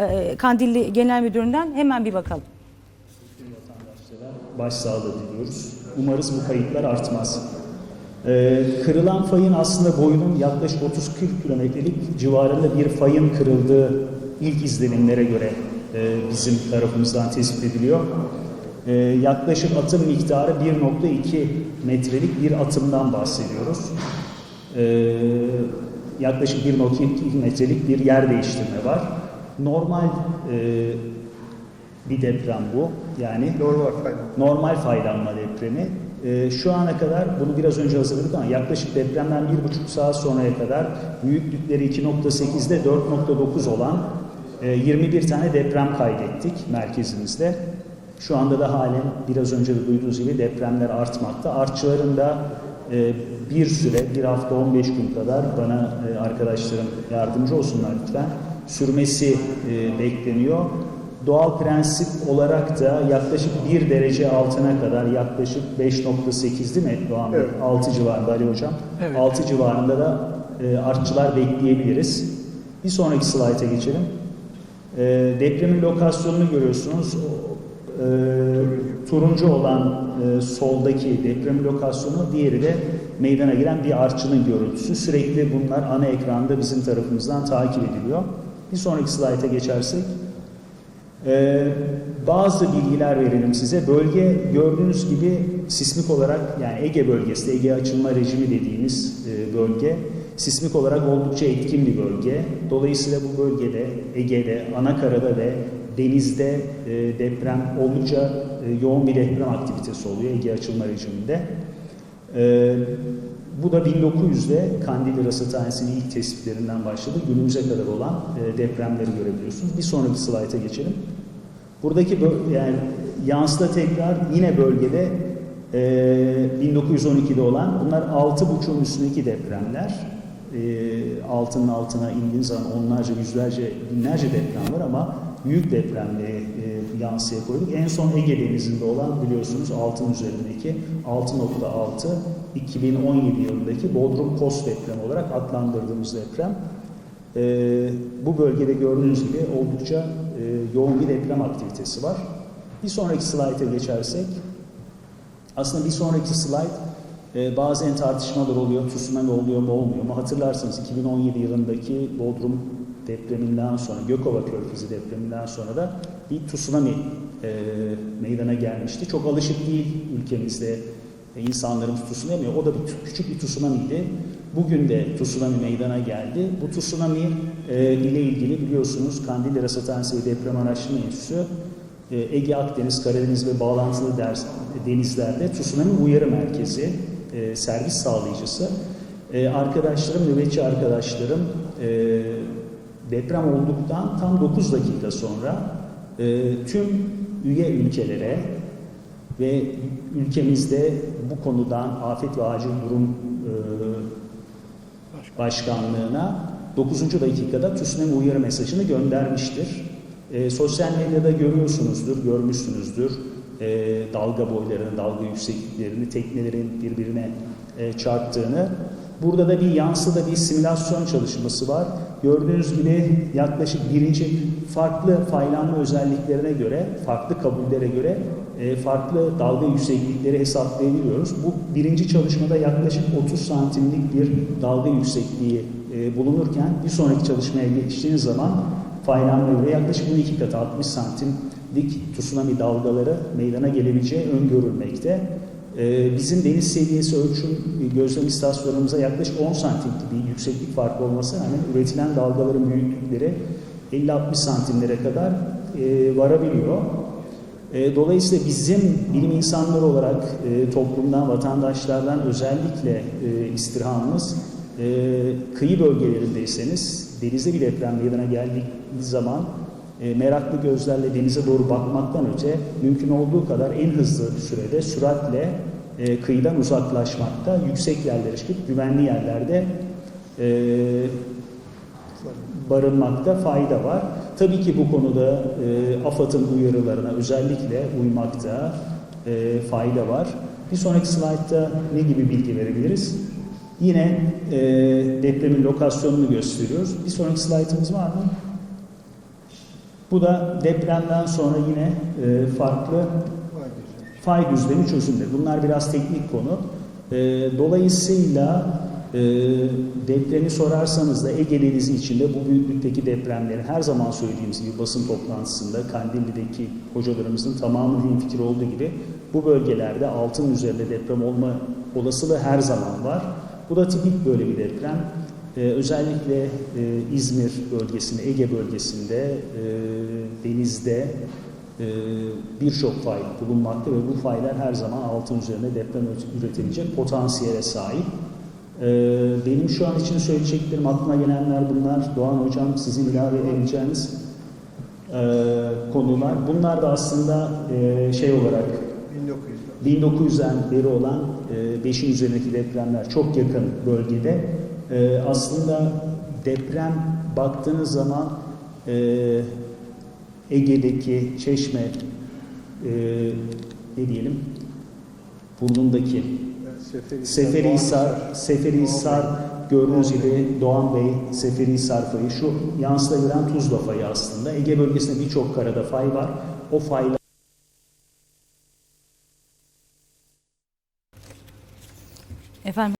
e, Kandilli Genel Müdürü'nden hemen bir bakalım. başsağlığı diliyoruz. Umarız bu kayıplar artmaz. Ee, kırılan fayın aslında boyunun yaklaşık 30-40 kilometrelik civarında bir fayın kırıldığı ilk izlenimlere göre e, bizim tarafımızdan tespit ediliyor. Ee, yaklaşık atım miktarı 1.2 metrelik bir atımdan bahsediyoruz. Ee, yaklaşık 1.2 metrelik bir yer değiştirme var. Normal e, bir deprem bu. Yani Normal fayda. normal faylanma depremi. Ee, şu ana kadar bunu biraz önce hazırladık ama yaklaşık depremden bir buçuk saat sonraya kadar büyüklükleri 2.8'de 4.9 olan e, 21 tane deprem kaydettik merkezimizde. Şu anda da halen biraz önce de duyduğunuz gibi depremler artmakta. Artçıların da e, bir süre, bir hafta 15 gün kadar bana e, arkadaşlarım yardımcı olsunlar lütfen. Sürmesi e, bekleniyor. Doğal prensip olarak da yaklaşık 1 derece altına kadar yaklaşık 5.8 değil mi Doğan Bey? Evet. 6 civarında Ali Hocam. Evet. 6 civarında da e, artçılar bekleyebiliriz. Bir sonraki slayta geçelim. E, depremin lokasyonunu görüyorsunuz. E, turuncu olan e, soldaki deprem lokasyonu, diğeri de meydana gelen bir artçının görüntüsü. Sürekli bunlar ana ekranda bizim tarafımızdan takip ediliyor. Bir sonraki slayta geçersek. Ee, bazı bilgiler verelim size. Bölge gördüğünüz gibi sismik olarak yani Ege bölgesi, Ege açılma rejimi dediğimiz e, bölge sismik olarak oldukça etkin bir bölge. Dolayısıyla bu bölgede, Ege'de, Anakara'da ve denizde e, deprem oldukça e, yoğun bir deprem aktivitesi oluyor Ege açılma rejiminde. Ee, bu da 1900'de Kandilli Rasathanesi'nin ilk tespitlerinden başladı. Günümüze kadar olan e, depremleri görebiliyorsunuz. Bir sonraki slayta geçelim. Buradaki yani yansıda tekrar yine bölgede e, 1912'de olan bunlar 6.5'un üstündeki depremler. E, altının altına indiğiniz zaman onlarca, yüzlerce, binlerce deprem var ama büyük depremleri e, yansıya koyduk. En son Ege Denizi'nde olan biliyorsunuz altın üzerindeki 6.6 2017 yılındaki Bodrum Kos depremi olarak adlandırdığımız deprem. E, bu bölgede gördüğünüz gibi oldukça e, yoğun bir deprem aktivitesi var. Bir sonraki slayta geçersek, aslında bir sonraki slayt e, bazen tartışmalar oluyor, tsunami oluyor mu olmuyor mu? Hatırlarsanız 2017 yılındaki Bodrum depreminden sonra, Gökova Körfezi depreminden sonra da bir tsunami e, meydana gelmişti. Çok alışık değil ülkemizde e, insanlarımız tsunami. O da bir küçük bir tsunami'ydi. Bugün de tsunami meydana geldi. Bu tsunami e, ile ilgili biliyorsunuz Kandilli Rasathanesi Deprem Araştırma Enstitüsü e, Ege, Akdeniz, Karadeniz ve bağlantılı ders, denizlerde tsunami uyarı merkezi, e, servis sağlayıcısı. E, arkadaşlarım, nöbetçi arkadaşlarım e, deprem olduktan tam 9 dakika sonra e, tüm üye ülkelere ve ülkemizde bu konudan afet ve acil durum e, başkanlığına 9. dakikada tsunami uyarı mesajını göndermiştir. E, sosyal medyada görüyorsunuzdur, görmüşsünüzdür. E, dalga boylarını, dalga yüksekliklerini, teknelerin birbirine e, çarptığını. Burada da bir yansıda bir simülasyon çalışması var. Gördüğünüz gibi yaklaşık birinci farklı faylanma özelliklerine göre, farklı kabullere göre e, farklı dalga yükseklikleri hesaplayabiliyoruz. Bu birinci çalışmada yaklaşık 30 santimlik bir dalga yüksekliği e, bulunurken bir sonraki çalışmaya geçtiğiniz zaman faylanma göre yaklaşık bunun iki katı 60 santimlik tsunami dalgaları meydana gelebileceği öngörülmekte. Ee, Bizim deniz seviyesi ölçüm gözlem istasyonlarımıza yaklaşık 10 santimlik bir yükseklik farkı olmasına rağmen üretilen dalgaların büyüklükleri 50-60 santimlere kadar e, varabiliyor. E, Dolayısıyla bizim bilim insanları olarak e, toplumdan, vatandaşlardan özellikle e, istirhamımız e, kıyı bölgelerindeyseniz denizde bir deprem meydana geldiği zaman e, meraklı gözlerle denize doğru bakmaktan öte mümkün olduğu kadar en hızlı sürede süratle e, kıyıdan uzaklaşmakta, yüksek yerlere çıkıp güvenli yerlerde e, barınmakta fayda var. Tabii ki bu konuda e, AFAD'ın uyarılarına özellikle uymakta e, fayda var. Bir sonraki slaytta ne gibi bilgi verebiliriz? Yine e, depremin lokasyonunu gösteriyoruz. Bir sonraki slaytımız var mı? Bu da depremden sonra yine e, farklı fay düzlemi çözümleri. Bunlar biraz teknik konu. E, dolayısıyla e, depremi sorarsanız da Ege Denizi içinde bu büyüklükteki depremleri her zaman söylediğimiz gibi basın toplantısında Kandilli'deki hocalarımızın tamamı hemfikir olduğu gibi bu bölgelerde altın üzerinde deprem olma olasılığı her zaman var. Bu da tipik böyle bir deprem. Ee, özellikle e, İzmir bölgesinde, Ege bölgesinde, e, denizde e, birçok fay bulunmakta ve bu faylar her zaman altın üzerinde deprem üretebilecek potansiyele sahip. Ee, benim şu an için söyleyeceklerim, aklıma gelenler bunlar. Doğan Hocam sizin ilave edeceğiniz e, konular. Bunlar da aslında e, şey olarak 1900'den beri olan 5'in üzerindeki depremler çok yakın bölgede. E, aslında deprem baktığınız zaman e, Ege'deki Çeşme e, ne diyelim burnundaki Seferihisar, Seferihisar gördüğünüz gibi Doğan Bey, Seferihisar fayı şu yansıtabilen Tuzla fayı aslında. Ege bölgesinde birçok karada fay var. O faylar Efendim